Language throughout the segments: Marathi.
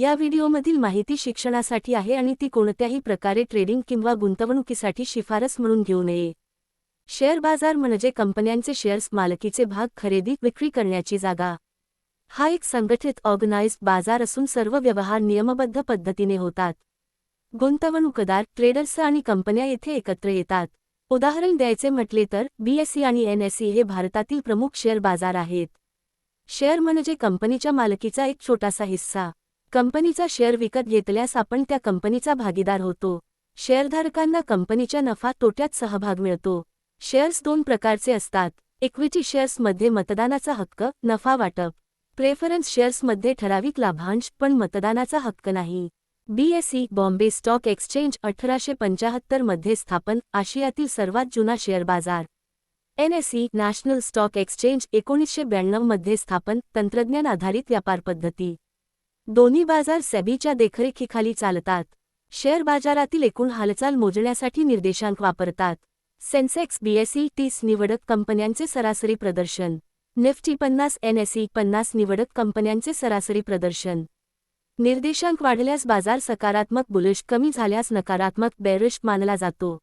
या व्हिडिओमधील माहिती शिक्षणासाठी आहे आणि ती कोणत्याही प्रकारे ट्रेडिंग किंवा गुंतवणुकीसाठी शिफारस म्हणून घेऊ नये. शेअर बाजार म्हणजे कंपन्यांचे शेअर्स मालकीचे भाग खरेदी विक्री करण्याची जागा. हा एक संघटित ऑर्गनाइज्ड बाजार असून सर्व व्यवहार नियमबद्ध पद्धतीने होतात. गुंतवणूकदार ट्रेडर्स आणि कंपन्या येथे एकत्र येतात. उदाहरण द्यायचे म्हटले तर बीएससी आणि एनएससी हे भारतातील प्रमुख शेअर बाजार आहेत. शेअर म्हणजे कंपनीच्या मालकीचा एक छोटासा हिस्सा. कंपनीचा शेअर विकत घेतल्यास आपण त्या कंपनीचा भागीदार होतो. शेअरधारकांना कंपनीच्या नफा तोट्यात सहभाग मिळतो. शेअर्स दोन प्रकारचे असतात. इक्विटी शेअर्समध्ये मतदानाचा हक्क नफा वाटप. प्रेफरन्स शेअर्समध्ये ठराविक लाभांश पण मतदानाचा हक्क नाही. बीएसई बॉम्बे स्टॉक एक्सचेंज अठराशे पंचाहत्तरमध्ये स्थापन आशियातील सर्वात जुना शेअर बाजार. एनएसई नॅशनल स्टॉक एक्सचेंज एकोणीसशे ब्याण्णवमध्ये स्थापन तंत्रज्ञान आधारित व्यापार पद्धती. दोन्ही बाजार सेबीच्या देखरेखीखाली चालतात. शेअर बाजारातील एकूण हालचाल मोजण्यासाठी निर्देशांक वापरतात. सेन्सेक्स बीएसई तीस निवडक कंपन्यांचे सरासरी प्रदर्शन. निफ्टी पन्नास एनएसई पन्नास निवडक कंपन्यांचे सरासरी प्रदर्शन. निर्देशांक वाढल्यास बाजार सकारात्मक बुलिश कमी झाल्यास नकारात्मक बेरिश मानला जातो.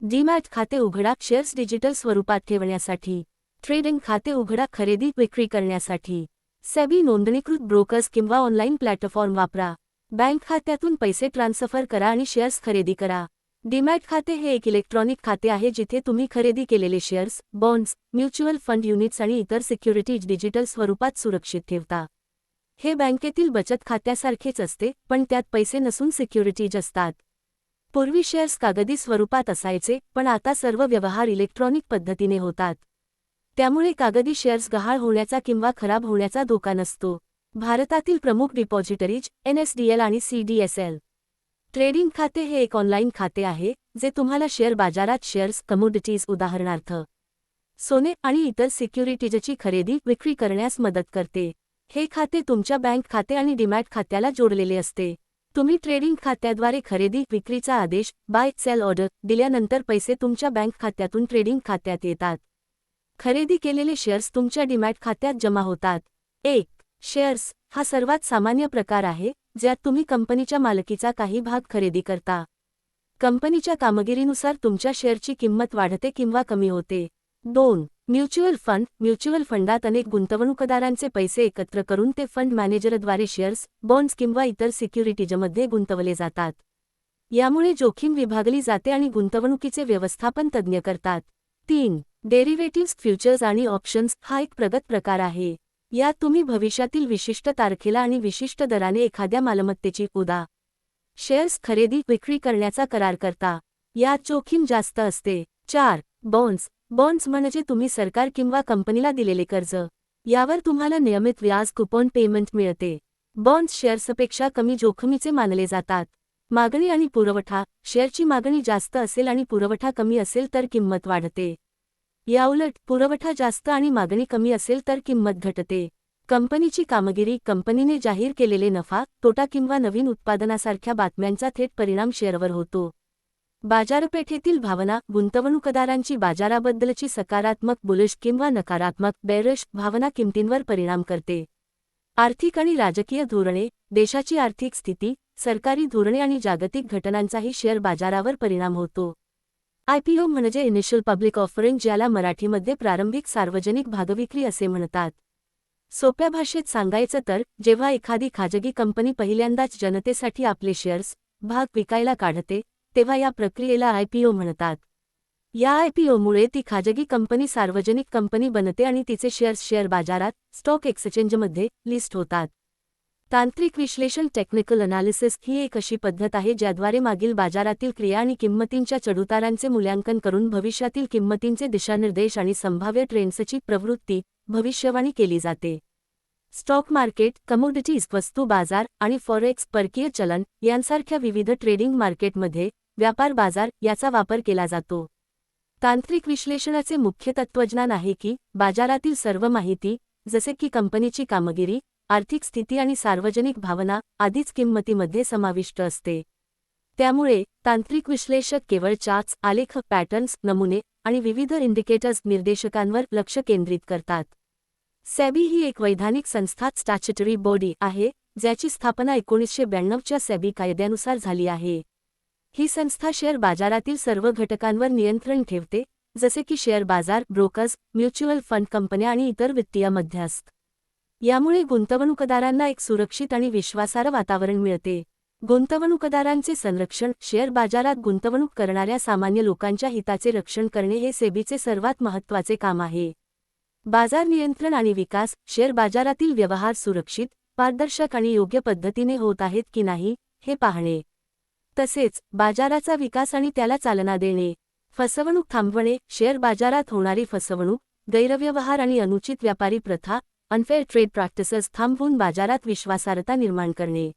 डीमॅट खाते उघडा शेअर्स डिजिटल स्वरूपात ठेवण्यासाठी. ट्रेडिंग खाते उघडा खरेदी विक्री करण्यासाठी. सेबी नोंदणीकृत ब्रोकर्स किंवा ऑनलाईन प्लॅटफॉर्म वापरा. बँक खात्यातून पैसे ट्रान्सफर करा आणि शेअर्स खरेदी करा. डीमॅट खाते हे एक इलेक्ट्रॉनिक खाते आहे जिथे तुम्ही खरेदी केलेले shares bonds mutual fund units आणि इतर सिक्युरिटीज डिजिटल स्वरूपात सुरक्षित ठेवता. हे बँकेतील बचत खात्यासारखेच असते पण त्यात पैसे नसून सिक्युरिटीज असतात. पूर्वी शेअर्स कागदी स्वरूपात असायचे पण आता सर्व व्यवहार इलेक्ट्रॉनिक पद्धतीने होतात. त्यामुळे कागदी शेअर्स गहाळ होण्याचा किंवा खराब होण्याचा धोका नसतो. भारतातील प्रमुख डिपॉझिटरीज एनएसडीएल आणि सीडीएसएल ट्रेडिंग खाते हे एक ऑनलाईन खाते आहे जे तुम्हाला शेअर बाजारात शेअर्स कमोडिटीज उदाहरणार्थ सोने आणि इतर सिक्युरिटीजची खरेदी विक्री करण्यास मदत करते. हे खाते तुमच्या बँक खाते आणि डिमॅट खात्याला जोडलेले असते. तुम्ही ट्रेडिंग खात्याद्वारे खरेदी विक्रीचा आदेश बाय सेल ऑर्डर दिल्यानंतर पैसे तुमच्या बँक खात्यातून ट्रेडिंग खात्यात येतात. खरेदी केलेले शेअर्स तुमच्या डिमॅट खात्यात जमा होतात. एक शेअर्स हा सर्वात सामान्य प्रकार आहे ज्यात तुम्ही कंपनीच्या मालकीचा काही भाग खरेदी करता. कंपनीच्या कामगिरीनुसार तुमच्या शेअरची किंमत वाढते किंवा कमी होते. दोन म्युच्युअल फंड म्युच्युअल फंडात अनेक गुंतवणूकदारांचे पैसे एकत्र करून ते फंड मॅनेजरद्वारे शेअर्स बॉन्ड्स किंवा इतर सिक्युरिटीजमध्ये गुंतवले जातात. यामुळे जोखीम विभागली जाते आणि गुंतवणुकीचे व्यवस्थापन तज्ज्ञ करतात. तीन डेरिव्हेटिव्स फ्युचर्स आणि ऑप्शन्स हा एक प्रगत प्रकार आहे. यात तुम्ही भविष्यातील विशिष्ट तारखेला आणि विशिष्ट दराने एखाद्या मालमत्तेची उदा. शेअर्स खरेदी विक्री करण्याचा करार करता. यात जोखीम जास्त असते. चार बॉन्ड्स बॉन्ड्स म्हणजे तुम्ही सरकार किंवा कंपनीला दिलेले कर्ज. यावर तुम्हाला नियमित व्याज कुपन पेमेंट मिळते. बॉन्ड्स शेअर्सपेक्षा कमी जोखमीचे मानले जातात. मागणी आणि पुरवठा. शेअरची मागणी जास्त असेल आणि पुरवठा कमी असेल तर किंमत वाढते. याउलट पुरवठा जास्त आणि मागणी कमी असेल तर किंमत घटते. कंपनीची कामगिरी कंपनीने जाहीर केलेले नफा तोटा किंवा नवीन उत्पादनासारख्या बातम्यांचा थेट परिणाम शेअरवर होतो. बाजारपेठेतील भावना गुंतवणूकदारांची बाजाराबद्दलची सकारात्मक बुलिश किंवा नकारात्मक बेरिश भावना किमतींवर परिणाम करते. आर्थिक आणि राजकीय धोरणे देशाची आर्थिक स्थिती सरकारी धोरणे आणि जागतिक घटनांचाही शेअर बाजारावर परिणाम होतो. आयपीओ म्हणजे इनिशियल पब्लिक ऑफरिंग ज्याला मराठीमध्ये प्रारंभिक सार्वजनिक भागविक्री असे म्हणतात. सोप्या भाषेत सांगायचं तर जेव्हा एखादी खाजगी कंपनी पहिल्यांदाच जनतेसाठी आपले शेअर्स भाग विकायला काढते तेव्हा या प्रक्रियेला आयपीओ म्हणतात. या आयपीओमुळे ती खाजगी कंपनी सार्वजनिक कंपनी बनते आणि तिचे शेअर्स शेअर बाजारात स्टॉक एक्सचेंजमध्ये लिस्ट होतात. तांत्रिक विश्लेषण टेक्निकल अनालिसिस ही एक अशी पद्धत आहे ज्याद्वारे मागील बाजारातील क्रिया आणि किंमतींच्या चढउतारांचे मूल्यांकन करून भविष्यातील किंमतींचे दिशानिर्देश आणि संभाव्य ट्रेंड्सची प्रवृत्ती भविष्यवाणी केली जाते. स्टॉक मार्केट कमोडिटीज वस्तू बाजार आणि फॉरेक्स परकीय चलन यांसारख्या विविध ट्रेडिंग मार्केटमध्ये व्यापार बाजार याचा वापर केला जातो. तांत्रिक विश्लेषणाचे मुख्य तत्त्वज्ञान आहे की बाजारातील सर्व माहिती जसे की कंपनीची कामगिरी आर्थिक स्थिती आणि सार्वजनिक भावना आधीच किंमतीमध्ये समाविष्ट असते. त्यामुळे तांत्रिक विश्लेषक केवळ चार्ट्स आलेख पॅटर्न्स नमुने आणि विविध इंडिकेटर्स निर्देशकांवर लक्ष केंद्रित करतात. सॅबी ही एक वैधानिक संस्था स्टॅच्युटरी बॉडी आहे ज्याची स्थापना एकोणीसशे ब्याण्णवच्या सॅबी कायद्यानुसार झाली आहे. ही संस्था शेअर बाजारातील सर्व घटकांवर नियंत्रण ठेवते जसे की शेअर बाजार ब्रोकर्स म्युच्युअल फंड कंपन्या आणि इतर वित्तीय मध्यस्थ. यामुळे गुंतवणूकदारांना एक सुरक्षित आणि विश्वासार्ह वातावरण मिळते. गुंतवणूकदारांचे संरक्षण शेअर बाजारात गुंतवणूक करणाऱ्या सामान्य लोकांच्या हिताचे रक्षण करणे हे सेबीचे सर्वात महत्त्वाचे काम आहे. बाजार नियंत्रण आणि विकास शेअर बाजारातील व्यवहार सुरक्षित पारदर्शक आणि योग्य पद्धतीने होत आहेत की नाही हे पाहणे. तसेच बाजाराचा विकास आणि त्याला चालना देणे. फसवणूक थांबवणे शेअर बाजारात होणारी फसवणूक गैरव्यवहार आणि अनुचित व्यापारी प्रथा अनफेअर ट्रेड प्रॅक्टिसेस थांबवून बाजारात विश्वासार्हता निर्माण करणे.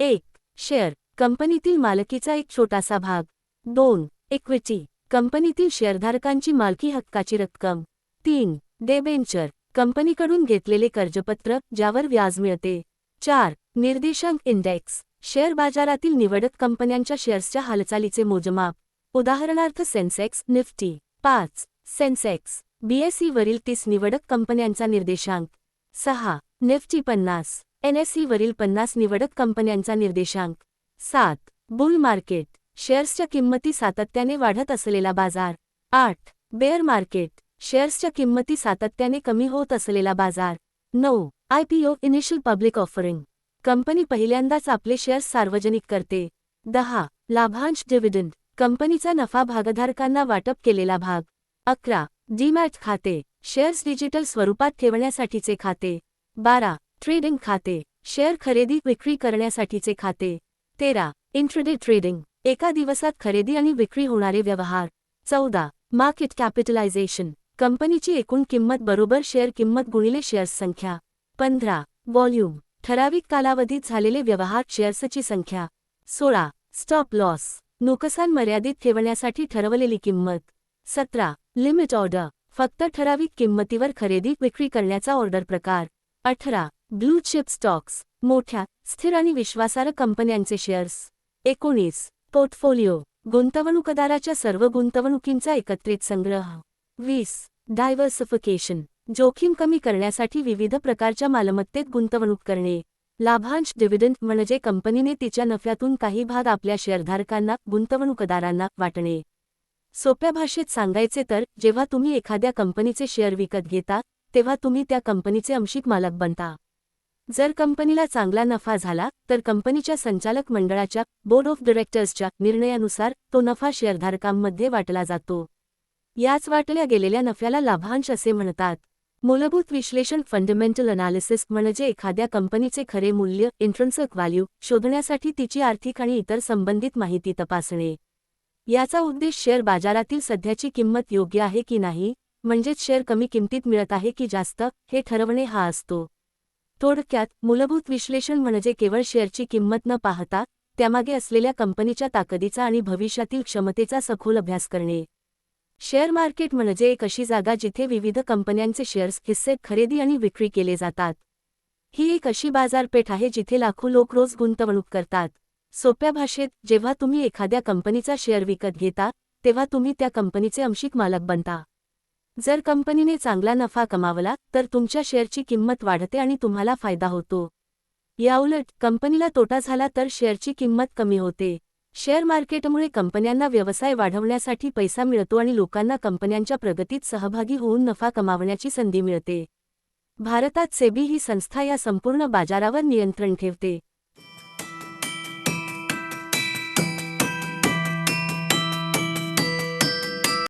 एक शेअर कंपनीतील मालकीचा एक छोटासा भाग. दोन इक्विटी कंपनीतील शेअरधारकांची मालकी हक्काची रक्कम. तीन डेबेंचर कंपनीकडून घेतलेले कर्जपत्र ज्यावर व्याज मिळते. चार निर्देशांक इंडेक्स शेअर बाजारातील निवडक कंपन्यांच्या शेअर्सच्या हालचालीचे मोजमाप. उदाहरणार्थ सेन्सेक्स निफ्टी पाच सेन्सेक्स बीएसईवरील तीस निवडक कंपन्यांचा निर्देशांक. सहा निफ्टी पन्नास एनएससीवरील पन्नास निवडक कंपन्यांचा निर्देशांक. सात बुल मार्केट शेअर्सच्या किंमती सातत्याने वाढत असलेला बाजार. आठ बेअर मार्केट शेअर्सच्या किंमती सातत्याने कमी होत असलेला बाजार. नऊ IPO initial public offering. Company पहिल्यांदाच आपले शेअर्स सार्वजनिक करते. दहा लाभांश डिव्हिडंड. कंपनीचा नफा भागधारकांना वाटप केलेला भाग. अकरा डीमॅट खाते शेअर्स डिजिटल स्वरूपात ठेवण्यासाठीचे खाते. बारा ट्रेडिंग खाते शेअर खरेदी विक्री करण्यासाठीचे खाते. तेरा इंट्रडे ट्रेडिंग एका दिवसात खरेदी आणि विक्री होणारे व्यवहार. चौदा मार्केट कॅपिटलायझेशन कंपनीची एकूण किंमत बरोबर शेअर किंमत गुणिले शेअर्स संख्या. पंधरा व्हॉल्यूम ठराविक कालावधीत झालेले व्यवहार शेअर्सची संख्या. सोळा स्टॉप लॉस नुकसान मर्यादित ठेवण्यासाठी ठरवलेली किंमत. सतरा लिमिट ऑर्डर फक्त ठराविक किंमतीवर खरेदी विक्री करण्याचा ऑर्डर प्रकार. अठरा. ब्लू चिप स्टॉक्स मोठ्या स्थिर आणि विश्वासार्ह कंपन्यांचे शेअर्स एकोणीस. पोर्टफोलिओ गुंतवणूकदाराच्या सर्व गुंतवणुकींचा एकत्रित संग्रह. वीस. डायव्हर्सिफिकेशन जोखीम कमी करण्यासाठी विविध प्रकारच्या मालमत्तेत गुंतवणूक करणे. लाभांश डिव्हिडंड म्हणजे कंपनीने तिच्या नफ्यातून काही भाग आपल्या शेअरधारकांना गुंतवणूकदारांना वाटणे. सोप्या भाषेत सांगायचे तर जेव्हा तुम्ही एखाद्या कंपनीचे शेअर विकत घेता तेव्हा तुम्ही त्या कंपनीचे अंशिक मालक बनता. जर कंपनीला चांगला नफा झाला तर कंपनीच्या संचालक मंडळाच्या बोर्ड ऑफ डिरेक्टर्सच्या निर्णयानुसार तो नफा शेअरधारकांमध्ये वाटला जातो. याच वाटल्या गेलेल्या नफ्याला लाभांश असे म्हणतात. मूलभूत विश्लेषण फंडमेंटल अनालिसिस म्हणजे एखाद्या कंपनीचे खरे मूल्य इंट्रन्सक व्हॅल्यू शोधण्यासाठी तिची आर्थिक आणि इतर संबंधित माहिती तपासणे. याचा उद्देश शेअर बाजारातील सध्याची किंमत योग्य आहे की नाही म्हणजेच शेअर कमी किमतीत मिळत आहे की जास्त हे ठरवणे हा असतो. थोडक्यात मूलभूत विश्लेषण म्हणजे केवळ शेअरची किंमत न पाहता त्यामागे असलेल्या कंपनीच्या ताकदीचा आणि भविष्यातील क्षमतेचा सखोल अभ्यास करणे. शेअर मार्केट म्हणजे एक अशी जागा जिथे विविध कंपन्यांचे शेअर्स हिस्से खरेदी आणि विक्री केले जातात. ही एक अशी बाजारपेठ आहे जिथे लाखो लोक रोज गुंतवणूक करतात. सोप्या भाषेत जेव्हा तुम्ही एखाद्या कंपनीचा शेअर विकत घेता तेव्हा तुम्ही त्या कंपनीचे अंशिक मालक बनता. जर कंपनीने चांगला नफा कमावला तर तुमच्या शेअरची किंमत वाढते आणि तुम्हाला फायदा होतो. याउलट कंपनीला तोटा झाला तर शेअरची किंमत कमी होते. शेअर मार्केटमुळे कंपन्यांना व्यवसाय वाढवण्यासाठी पैसा मिळतो आणि लोकांना कंपन्यांच्या प्रगतीत सहभागी होऊन नफा कमावण्याची संधी मिळते. भारतात सेबी ही संस्था या संपूर्ण बाजारावर नियंत्रण ठेवते.